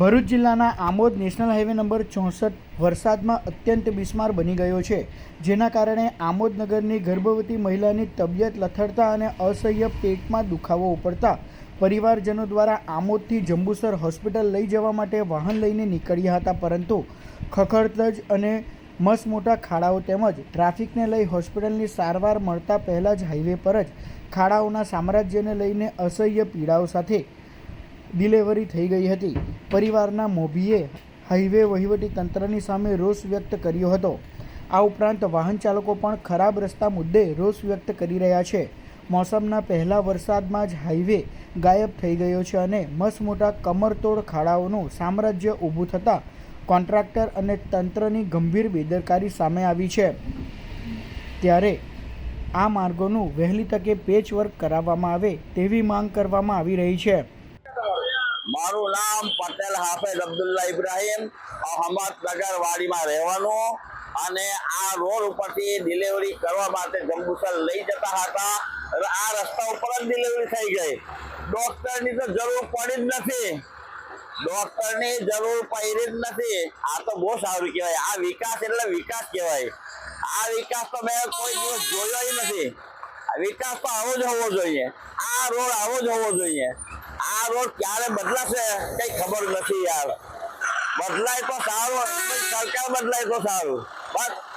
ભરૂચ જિલ્લાના Amod national highway number ચોસઠ વરસાદમાં અત્યંત બિસ્માર બની ગયો છે. જેના કારણે આમોદ નગરની ગર્ભવતી મહિલાની તબિયત લથડતા અને અસહ્ય પેટમાં દુખાવો ઉપડતા પરિવારજનો દ્વારા આમોદથી જંબુસર હોસ્પિટલ લઈ જવા માટે વાહન લઈને નીકળ્યા હતા, પરંતુ ખખડતજ અને મસ મોટા ખાડાઓ તેમજ ટ્રાફિકને લઈ હોસ્પિટલની સારવાર મળતા પહેલાં જ હાઈવે પર જ ખાડાઓના સામ્રાજ્યને લઈને અસહ્ય પીડાઓ સાથે ડિલિવરી થઈ ગઈ હતી. પરિવારના મોભીએ હાઈવે વહીવટી તંત્રની સામે રોષ વ્યક્ત કર્યો હતો. આ ઉપરાંત વાહન ચાલકો પણ ખરાબ રસ્તા મુદ્દે રોષ વ્યક્ત કરી રહ્યા છે. મોસમના પહેલા વરસાદમાં જ હાઈવે ગાયબ થઈ ગયો છે અને મસમોટા કમરતોડ ખાડાઓનું સામ્રાજ્ય ઊભું થતાં કોન્ટ્રાક્ટર અને તંત્રની ગંભીર બેદરકારી સામે આવી છે. ત્યારે આ માર્ગોનું વહેલી તકે પેચવર્ક કરાવવામાં આવે તેવી માંગ કરવામાં આવી રહી છે. મારું નામ પટેલ હાફેદ અબ્દુલ્લા ઇબ્રાહીમ અહમદનગર વાડીમાં રહેવાનું. અને આ રોડ ઉપરથી ડિલિવરી કરવા માટે જંબુસર લઈ જતા હતા. આ રસ્તા ઉપર જ ડિલિવરી થઈ ગઈ. ડોક્ટરની તો જરૂર પડી જ નથી. ડોક્ટરની જરૂર પડી જ નથી. આ તો બહુ સારું કહેવાય. આ વિકાસ એટલે વિકાસ કહેવાય. આ વિકાસ તો મેં કોઈ દિવસ જોયો નથી. વિકાસ તો આવો જ હોવો જોઈએ. આ રોડ આવો જ હોવો જોઈએ. આ રોડ ક્યારે બદલાશે કઈ ખબર નથી યાર. બદલાય તો સારું સરકાર બદલાય તો સારું. બસ.